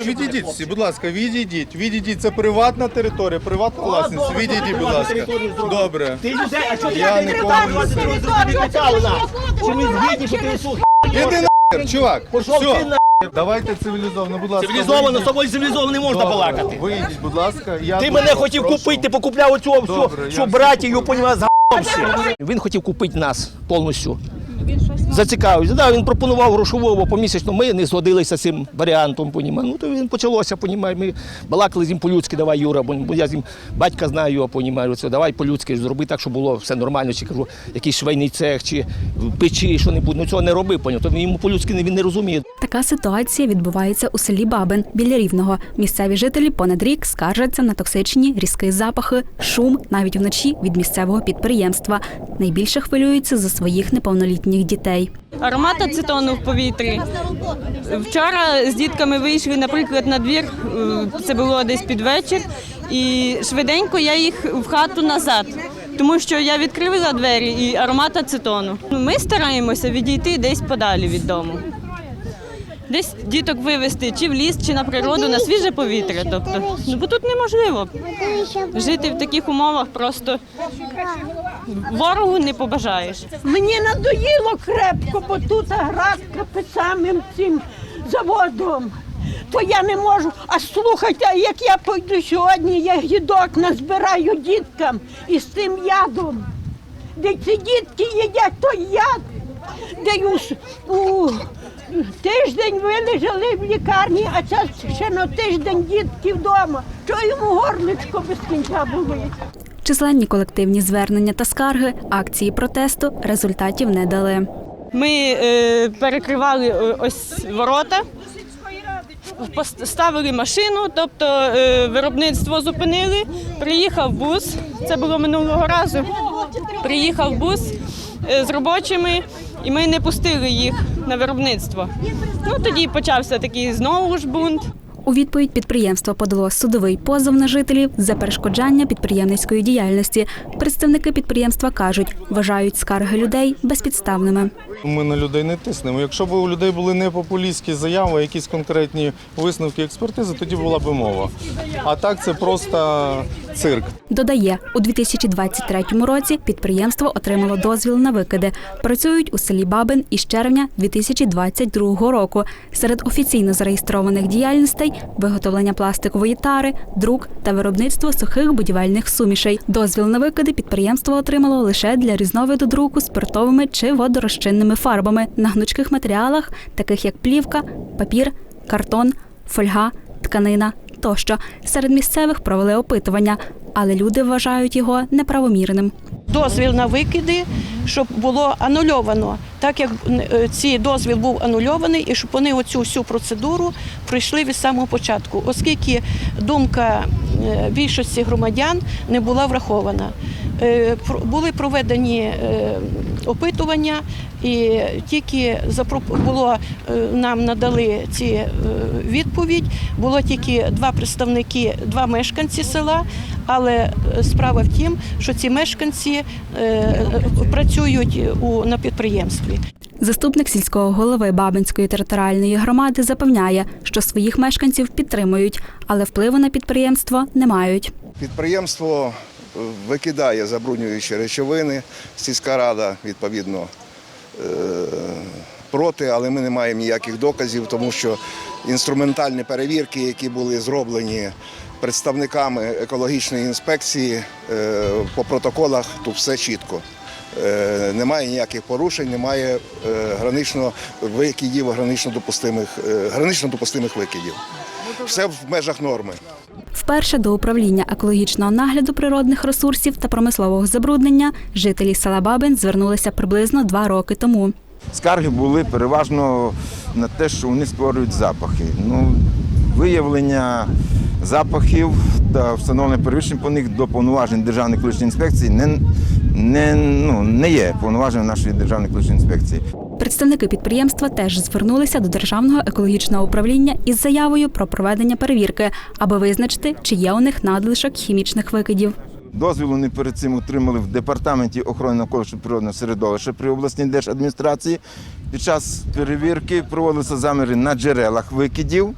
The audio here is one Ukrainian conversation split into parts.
Відійдіть всі, будь ласка, відійдіть, відійдіть. Це приватна територія, приватна власність. Відійдіть, будь ласка. Добре. Ти людей, а чого ти Я не нікому не? Чи ми згідні, що ти слухай? Іди нахер, чувак. Пішов ти Все. на Давайте цивілізовано, будь ласка. цивілізовано, з вийдіть. тобою цивілізовано не можна Добре, балакати. Вийдіть, будь ласка. Я Ти мене хотів прошу. купити, ти покупляв оцю всю, Добре, я всю братію, понімаєш, з Він хотів купити нас повністю. Зацікавився. Да, він пропонував грошового помісячно. Ми не згодилися з цим варіантом. Понімає. Ну то він почалося, понімає. Ми балакали з ним по-людськи, давай, Юра, бо я з ним батька знаю його, понімаю. Оце, давай по-людськи зроби так, щоб було все нормально. Чи кажу, якийсь швейний цех, чи печі, що небудь. Ну цього не роби, поняв. То він йому по-людськи не- він не розуміє. Така ситуація відбувається у селі Бабин біля Рівного. Місцеві жителі понад рік скаржаться на токсичні різкі запахи, шум навіть вночі від місцевого підприємства. Найбільше хвилюються за своїх неповнолітніх дітей. Аромат ацетону в повітрі. Вчора з дітками вийшли, наприклад, на двір, е, це було десь під вечір, і швиденько я їх в хату назад. Тому що я відкрила двері і аромат ацетону. Ну, Ми стараємося відійти десь подалі від дому. Десь діток вивезти чи в ліс, чи на природу, на свіже повітря. Тобто, ну бо тут неможливо жити в таких умовах просто ворогу не побажаєш. Мені надоїло крепко, бо тут градка під самим цим заводом. То я не можу. А слухайте, як я пойду сьогодні, я гідок назбираю діткам із цим ядом. Де ці дітки їдять той яд, де у, у тиждень вилежали в лікарні, а це ще на тиждень дітки вдома. Що йому горличко без кінця болить? Численні колективні звернення та скарги, акції протесту результатів не дали. Ми е, перекривали е, ось ворота, поставили машину, тобто е, виробництво зупинили. Приїхав бус, це було минулого разу. Приїхав бус е, з робочими, і ми не пустили їх на виробництво. Ну тоді почався такий знову ж бунт. У відповідь підприємство подало судовий позов на жителів за перешкоджання підприємницької діяльності. Представники підприємства кажуть, вважають скарги людей безпідставними. Ми на людей не тиснемо. Якщо б у людей були не популістські заяви, якісь конкретні висновки експертизи, тоді була б мова. А так це просто цирк. Додає, у 2023 році підприємство отримало дозвіл на викиди. Працюють у селі Бабин із червня 2022 року. Серед офіційно зареєстрованих діяльностей виготовлення пластикової тари, друк та виробництво сухих будівельних сумішей. Дозвіл на викиди підприємство отримало лише для різновиду друку спиртовими чи водорозчинними фарбами на гнучких матеріалах, таких як плівка, папір, картон, фольга, тканина тощо. Серед місцевих провели опитування, але люди вважають його неправомірним. дозвіл на викиди, щоб було анульовано, так як е, цей дозвіл був анульований, і щоб вони оцю всю процедуру пройшли від самого початку, оскільки думка е, більшості громадян не була врахована. Е, Були проведені опитування, і тільки було е, нам надали ці е, відповідь. Було тільки два представники, два мешканці села. Але е, справа в тім, що ці мешканці працюють у на підприємстві. Заступник сільського голови Бабинської територіальної громади запевняє, що своїх мешканців підтримують, але впливу на підприємство не мають. Підприємство викидає забруднюючі речовини. Сільська рада відповідно е, проти, але ми не маємо ніяких доказів, тому що інструментальні перевірки, які були зроблені представниками екологічної інспекції е, по протоколах, тут все чітко. Е, Немає ніяких порушень, немає гранично викидів, гранично допустимих, гранично допустимих викидів. Все в межах норми. Вперше до управління екологічного нагляду природних ресурсів та промислового забруднення жителі села Бабин звернулися приблизно два роки тому. Скарги були переважно на те, що вони створюють запахи. Ну, виявлення запахів та встановлення перевищень по них до повноважень Державної екологічної інспекції не, не, ну, не є повноваженням нашої Державної екологічної інспекції. Представники підприємства теж звернулися до Державного екологічного управління із заявою про проведення перевірки, аби визначити, чи є у них надлишок хімічних викидів. Дозвіл вони перед цим отримали в департаменті охорони навколишнього природного середовища при обласній держадміністрації. Під час перевірки проводилися заміри на джерелах викидів.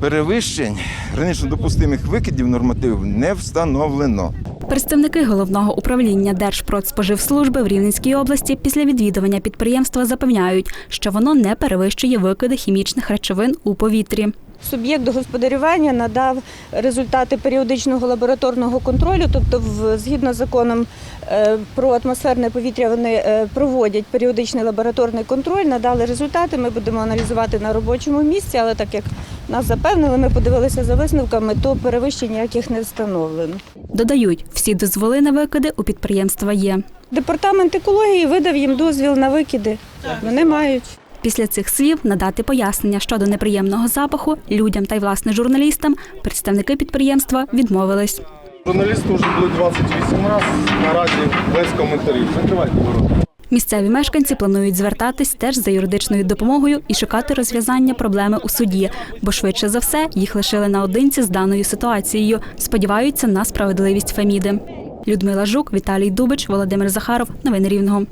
Перевищень гранично допустимих викидів нормативів не встановлено. Представники головного управління Держпродспоживслужби в Рівненській області після відвідування підприємства запевняють, що воно не перевищує викиди хімічних речовин у повітрі. Суб'єкт господарювання надав результати періодичного лабораторного контролю, тобто, згідно з законом е, про атмосферне повітря, вони е, проводять періодичний лабораторний контроль, надали результати. Ми будемо аналізувати на робочому місці, але так як нас запевнили, ми подивилися за висновками, то перевищень ніяких не встановлено. Додають, всі дозволи на викиди у підприємства є. Департамент екології видав їм дозвіл на викиди. Вони мають. Після цих слів надати пояснення щодо неприємного запаху людям та й власне журналістам представники підприємства відмовились. Журналісти вже були 28 разів, наразі без коментарів. Закривайте ворота. Місцеві мешканці планують звертатись теж за юридичною допомогою і шукати розв'язання проблеми у суді, бо швидше за все їх лишили наодинці з даною ситуацією. Сподіваються на справедливість Феміди. Людмила Жук, Віталій Дубич, Володимир Захаров. Новини Рівного.